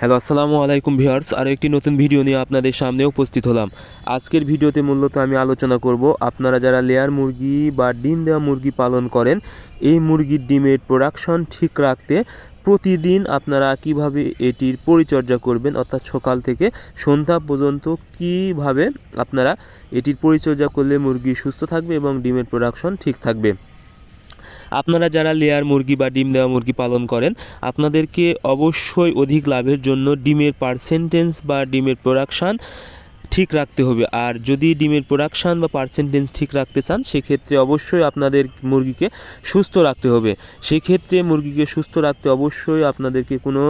Hello, আসসালামু আলাইকুম viewers. আরও একটি নতুন ভিডিও নিয়ে আপনাদের সামনে উপস্থিত হলাম। আজকের ভিডিওতে মূলত আমি আলোচনা করব, আপনারা যারা লেয়ার মুরগি বা ডিম দেওয়া মুরগি পালন করেন, এই মুরগির ডিমের প্রোডাকশন ঠিক রাখতে প্রতিদিন আপনারা কীভাবে এটির পরিচর্যা করবেন, অর্থাৎ সকাল থেকে সন্ধ্যা পর্যন্ত কীভাবে আপনারা এটির পরিচর্যা করলে মুরগি সুস্থ থাকবে এবং ডিমের প্রোডাকশন ঠিক থাকবে। আপনারা যারা লেয়ার মুরগি বা ডিম দেওয়া মুরগি পালন করেন, আপনাদেরকে অবশ্যই অধিক লাভের জন্য ডিমের পার্সেন্টেজ বা ডিমের প্রোডাকশান ঠিক রাখতে হবে। আর যদি ডিমের প্রোডাকশান বা পার্সেন্টেজ ঠিক রাখতে চান, সেক্ষেত্রে অবশ্যই আপনাদের মুরগিকে সুস্থ রাখতে হবে। সেক্ষেত্রে মুরগিকে সুস্থ রাখতে অবশ্যই আপনাদেরকে কোনো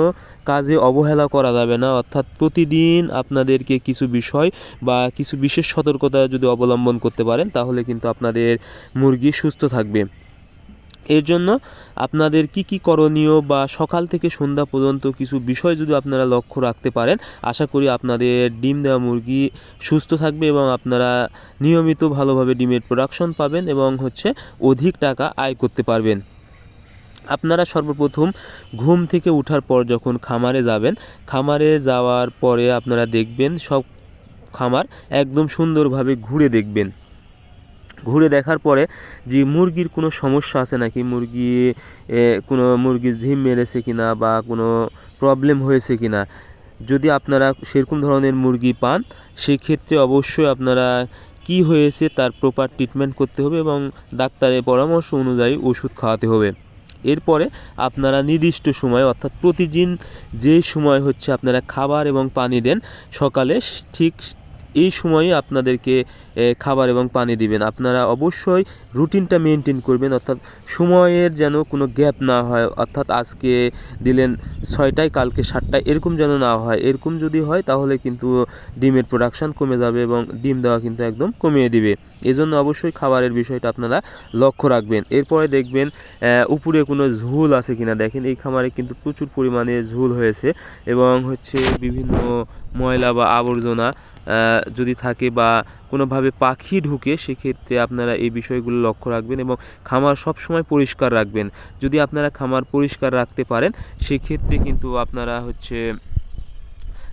কাজে অবহেলা করা যাবে না। অর্থাৎ প্রতিদিন আপনাদেরকে কিছু বিষয় বা কিছু বিশেষ সতর্কতা যদি অবলম্বন করতে পারেন, তাহলে কিন্তু আপনাদের মুরগি সুস্থ থাকবে। এর জন্য আপনাদের কি কি করণীয় বা সকাল থেকে সন্ধ্যা পর্যন্ত কিছু বিষয় যদি আপনারা লক্ষ্য রাখতে পারেন, আশা করি আপনাদের ডিম দেওয়া মুরগি সুস্থ থাকবে এবং আপনারা নিয়মিত ভালোভাবে ডিমের প্রোডাকশন পাবেন এবং হচ্ছে অধিক টাকা আয় করতে পারবেন। আপনারা সর্বপ্রথম ঘুম থেকে ওঠার পর যখন খামারে যাবেন, খামারে যাওয়ার পরে আপনারা দেখবেন সব খামার একদম সুন্দরভাবে ঘুরে দেখবেন। ঘুরে দেখার পরে যে মুরগির কোনো সমস্যা আছে নাকি? মুরগি কোনো মুরগির ঝিম মেরেছে কিনা বা কোনো প্রবলেম হয়েছে কিনা? যদি আপনারা সেরকম ধরনের মুরগি পান, সেক্ষেত্রে অবশ্যই আপনারা কি হয়েছে তার প্রপার ট্রিটমেন্ট করতে হবে এবং ডাক্তারের পরামর্শ অনুযায়ী ওষুধ খাওয়াতে হবে। এরপরে আপনারা নির্দিষ্ট সময়, অর্থাৎ প্রতিদিন যে সময় হচ্ছে আপনারা খাবার এবং পানি দেন, সকালে ঠিক এই সময়ে আপনাদেরকে খাবার এবং পানি দিবেন। আপনারা অবশ্যই রুটিনটা মেনটেন করবেন, অর্থাৎ সময়ের যেন কোনো গ্যাপ না হয়, অর্থাৎ আজকে দিলেন ছয়টায়, কালকে সাতটায়, এরকম যেন না হয়। এরকম যদি হয়, তাহলে কিন্তু ডিমের প্রোডাকশান কমে যাবে এবং ডিম দেওয়া কিন্তু একদম কমিয়ে দিবে। এজন্য অবশ্যই খাবারের বিষয়টা আপনারা লক্ষ্য রাখবেন। এরপরে দেখবেন উপরে কোনো ঝুল আছে কিনা। দেখেন, এই খামারে কিন্তু প্রচুর পরিমাণে ঝুল হয়েছে এবং হচ্ছে বিভিন্ন ময়লা বা আবর্জনা যদি থাকে বা কোনোভাবে পাখি ঢুকে, সেক্ষেত্রে আপনারা এই বিষয়গুলো লক্ষ্য রাখবেন এবং খামার সব সময় পরিষ্কার রাখবেন। যদি আপনারা খামার পরিষ্কার রাখতে পারেন, সেক্ষেত্রে কিন্তু আপনারা হচ্ছে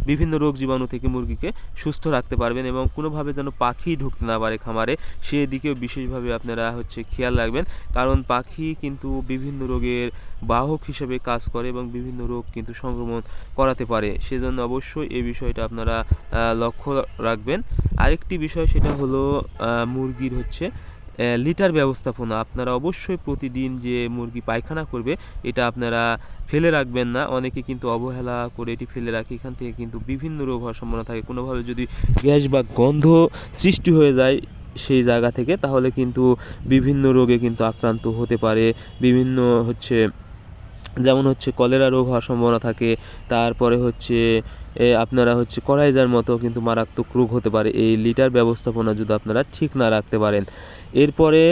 বিভিন্ন রোগ জীবাণু থেকে মুরগিকে সুস্থ রাখতে পারবেন এবং কোনোভাবে যেন পাখি ঢুকতে না পারে খামারে, সেদিকেও বিশেষভাবে আপনারা হচ্ছে খেয়াল রাখবেন। কারণ পাখি কিন্তু বিভিন্ন রোগের বাহক হিসেবে কাজ করে এবং বিভিন্ন রোগ কিন্তু সংক্রমণ করাতে পারে। সেজন্য অবশ্যই এই বিষয়টা আপনারা লক্ষ্য রাখবেন। আরেকটি বিষয় সেটা হলো মুরগির হচ্ছে লিটার ব্যবস্থাপনা। আপনারা অবশ্যই প্রতিদিন যে মুরগি পায়খানা করবে, এটা আপনারা ফেলে রাখবেন না। অনেকে কিন্তু অবহেলা করে এটি ফেলে রাখে। এখান থেকে কিন্তু বিভিন্ন রোগ হওয়ার সম্ভাবনা থাকে। কোনোভাবে যদি গ্যাস বা গন্ধ সৃষ্টি হয়ে যায় সেই জায়গা থেকে, তাহলে কিন্তু বিভিন্ন রোগে কিন্তু আক্রান্ত হতে পারে। বিভিন্ন হচ্ছে যেমন হচ্ছে কলেরা রোগ হওয়ার সম্ভাবনা থাকে, তারপরে হচ্ছে আপনারা হচ্ছে করাইজার মতো কিন্তু মারাত্মক রোগ হতে পারে। এই লিটার ব্যবস্থাপনা যদি আপনারা ঠিক না রাখতে পারেন। এরপরে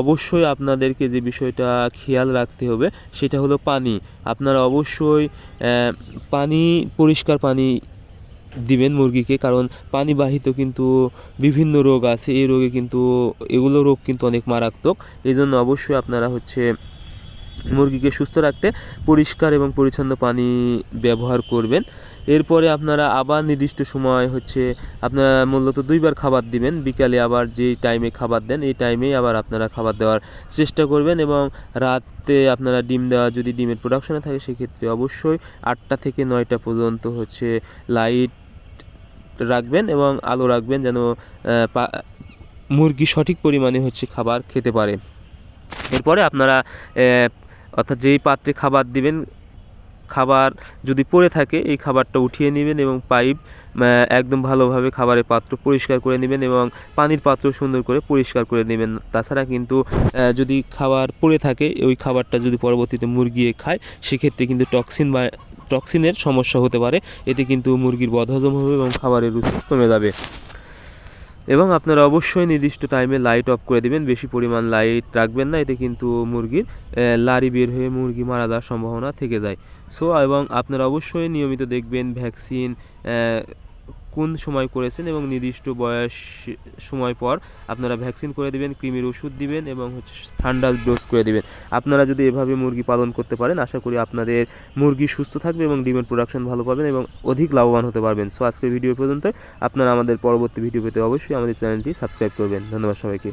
অবশ্যই আপনাদেরকে যে বিষয়টা খেয়াল রাখতে হবে, সেটা হলো পানি। আপনারা অবশ্যই পানি, পরিষ্কার পানি দিবেন মুরগিকে, কারণ পানিবাহিত কিন্তু বিভিন্ন রোগ আছে। এই রোগে কিন্তু, এগুলো রোগ কিন্তু অনেক মারাত্মক। এই জন্য অবশ্যই আপনারা হচ্ছে মুরগিকে সুস্থ রাখতে পরিষ্কার এবং পরিচ্ছন্ন পানি ব্যবহার করবেন। এরপরে আপনারা আবার নির্দিষ্ট সময় হচ্ছে আপনারা মূলত দুইবার খাবার দিবেন। বিকালে আবার যেই টাইমে খাবার দেন, এই টাইমেই আবার আপনারা খাবার দেওয়ার চেষ্টা করবেন এবং রাতে আপনারা ডিম দেওয়া যদি ডিমের প্রোডাকশনে থাকে, সেক্ষেত্রে অবশ্যই আটটা থেকে নয়টা পর্যন্ত হচ্ছে লাইট রাখবেন এবং আলো রাখবেন যেন মুরগি সঠিক পরিমাণে হচ্ছে খাবার খেতে পারে। এরপরে আপনারা অর্থাৎ যেই পাত্রে খাবার দিবেন, খাবার যদি পড়ে থাকে, এই খাবারটা উঠিয়ে নেবেন এবং পাইপ একদম ভালোভাবে খাবারের পাত্র পরিষ্কার করে নেবেন এবং পানির পাত্র সুন্দর করে পরিষ্কার করে নেবেন। তাছাড়া কিন্তু যদি খাবার পড়ে থাকে, ওই খাবারটা যদি পরবর্তীতে মুরগি খায়, সেক্ষেত্রে কিন্তু টক্সিন বা, টক্সিনের সমস্যা হতে পারে। এতে কিন্তু মুরগির বদহজম হবে এবং খাবারের রুচি কমে যাবে। এবং আপনারা অবশ্যই নির্দিষ্ট টাইমে লাইট অফ করে দিবেন। বেশি পরিমাণ লাইট রাখবেন না, এতে কিন্তু মুরগির লারি বের হয়ে মুরগি মারা যাওয়ার সম্ভাবনা থেকে যায়। সো এবং আপনারা অবশ্যই নিয়মিত দেখবেন ভ্যাকসিন কোন সময় করেছেন এবং নির্দিষ্ট বয়স, সময় পর আপনারা ভ্যাকসিন করে দিবেন, কৃমির ওষুধ দিবেন এবং হচ্ছে ঠান্ডা ডোজ করে দেবেন। আপনারা যদি এভাবে মুরগি পালন করতে পারেন, আশা করি আপনাদের মুরগি সুস্থ থাকবে এবং ডিমের প্রোডাকশন ভালো পাবেন এবং অধিক লাভবান হতে পারবেন। সো আজকের ভিডিও পর্যন্ত আপনারা আমাদের পরবর্তী ভিডিও পেতে অবশ্যই আমাদের চ্যানেলটি সাবস্ক্রাইব করবেন। ধন্যবাদ সবাইকে।